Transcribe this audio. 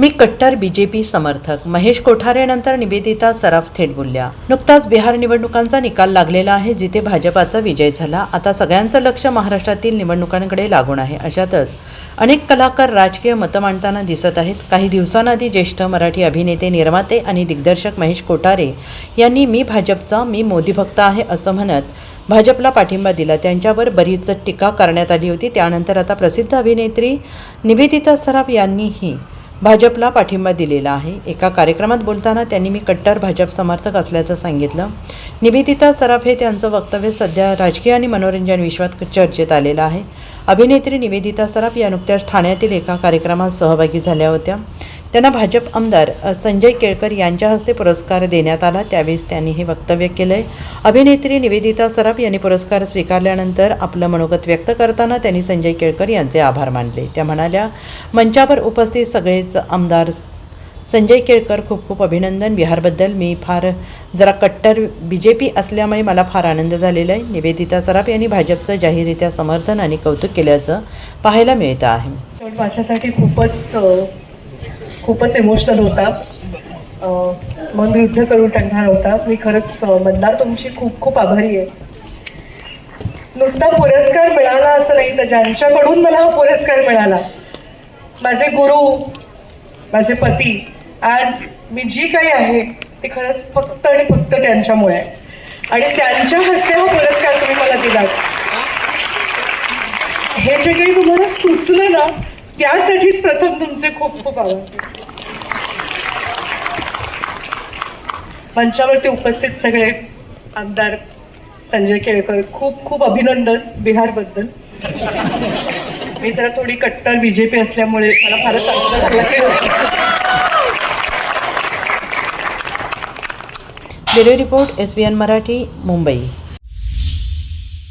मी कट्टर बीजेपी समर्थक. महेश कोठारेनंतर निवेदिता सराफ थेट बोलल्या. नुकताच बिहार निवडणुकांचा निकाल लागलेला आहे जिथे भाजपाचा विजय झाला. आता सगळ्यांचं लक्ष महाराष्ट्रातील निवडणुकांकडे लागून आहे. अशातच अनेक कलाकार राजकीय मतं मांडताना दिसत आहेत. काही दिवसांआधी ज्येष्ठ मराठी अभिनेते निर्माते आणि दिग्दर्शक महेश कोठारे यांनी मी भाजपचा मी मोदी भक्त आहे असं म्हणत भाजपला पाठिंबा दिला. त्यांच्यावर बरीच टीका करण्यात आली होती. त्यानंतर आता प्रसिद्ध अभिनेत्री निवेदिता सराफ यांनीही भाजपला पाठिंबा दिलेला आहे. एका कार्यक्रमात बोलताना त्यांनी मी कट्टर भाजप समर्थक असल्याचं सांगितलं. निवेदिता सराफ हे त्यांचं वक्तव्य सध्या राजकीय आणि मनोरंजन विश्वात चर्चेत आलेलं आहे. अभिनेत्री निवेदिता सराफ या नुकत्याच ठाण्यातील एका कार्यक्रमात सहभागी झाल्या होत्या. त्यांना भाजप आमदार संजय केळकर यांच्या हस्ते पुरस्कार देण्यात आला. त्यावेळेस त्यांनी हे वक्तव्य केलं आहे अभिनेत्री निवेदिता सराफ यांनी पुरस्कार स्वीकारल्यानंतर आपलं मनोगत व्यक्त करताना त्यांनी संजय केळकर यांचे आभार मानले. त्या म्हणाल्या मंचावर उपस्थित सगळेच आमदार संजय केळकर खूप खूप अभिनंदन. बिहारबद्दल मी फार जरा कट्टर बी जे पी असल्यामुळे मला फार आनंद झालेला आहे. निवेदिता सराफ यांनी भाजपचं जाहीररित्या समर्थन आणि कौतुक केल्याचं पाहायला मिळतं आहे. माझ्यासाठी खूपच खूपच इमोशनल होता मन युद्ध करून टाकणार होता मी खरंच मंदार तुमची खूप खूप आभारी आहे. नुसता पुरस्कार मिळाला असं नाही तर ज्यांच्याकडून मला हा पुरस्कार मिळाला माझे गुरु माझे पती आज मी जी काही आहे ती खरंच फक्त आणि फक्त त्यांच्यामुळे आहे. आणि त्यांच्या हस्ते हा पुरस्कार तुम्ही मला दिलात. हे जे काही तुम्हाला सुचलं ना त्यासाठीच प्रथम तुमचे खूप खूप आवडते मंचावरती उपस्थित सगळे आमदार संजय केळकर खूप खूप अभिनंदन बिहारबद्दल. मी जरा थोडी कट्टर बी जे पी असल्यामुळे मला फारच आनंद झाला. Bureau report S B N Marathi Mumbai.